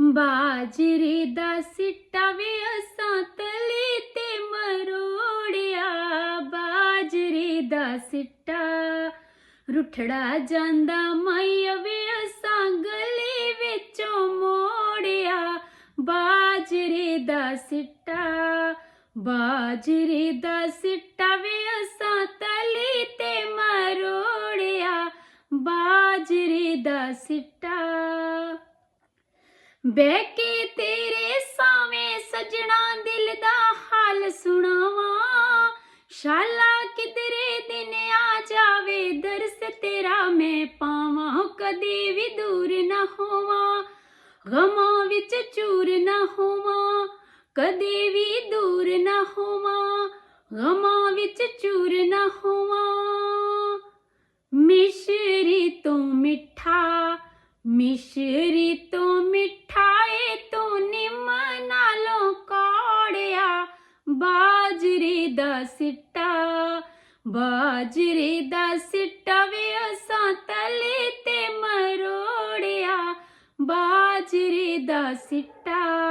ਬਾਜਰੇ ਦਾ ਸਿੱਟਾ ਵੇ ਅਸਾਂ ਤਲੇ ਤੇ ਮਰੋੜਿਆ। ਬਾਜਰੇ ਦਾ ਸਿੱਟਾ ਰੁੱਠੜਾ ਜਾਂਦਾ ਮਾਈ ਵੇ ਅਸਾਂ ਗਲੇ ਵਿੱਚੋਂ ਮੋੜਿਆ। ਬਾਜਰੇ ਦਾ ਸਿੱਟਾ, ਬਾਜਰੇ ਦਾ ਸਿੱਟਾ ਵੇ ਅਸਾਂ ਤਲੇ ਤੇ ਮਰੋੜਿਆ। ਬਾਜਰੇ ਦਾ ਸਿੱਟਾ ਬਹਿ ਕੇ ਤੇਰੇ ਸਾਵੇਂ ਸਜਣਾ ਦਿਲ ਦਾ ਹਾਲ ਸੁਣਾਵਾਂ। ਸ਼ਾਲਾ ਕਿਧਰੇ ਦਿਨ ਆ ਜਾਵੇ, ਦਰਸ ਤੇਰਾ ਮੈਂ ਪਾਵਾਂ। ਕਦੇ ਵੀ ਦੂਰ ਨਾ ਹੋਵਾਂ, ਗਮਾਂ ਵਿੱਚ ਚੂਰ ਨਾ ਹੋਵਾਂ। ਕਦੇ ਵੀ ਦੂਰ ਨਾ ਹੋਵਾਂ, ਗਮਾਂ ਵਿੱਚ ਚੂਰ ਨਾ ਹੋਵਾਂ। ਮਿਸ਼ਰੀ ਤੋਂ ਮਿੱਠਾ, ਮਿਸ਼ਰੀ ਤੋਂ ਬਾਜਰੇ ਦਾ ਸਿੱਟਾ ਬਾਜਰੇ ਦਾ ਸਿੱਟਾ ਵੇ ਅਸਾਂ ਤਲੇ ਤੇ ਮਰੋੜਿਆ। ਬਾਜਰੇ ਦਾ ਸਿੱਟਾ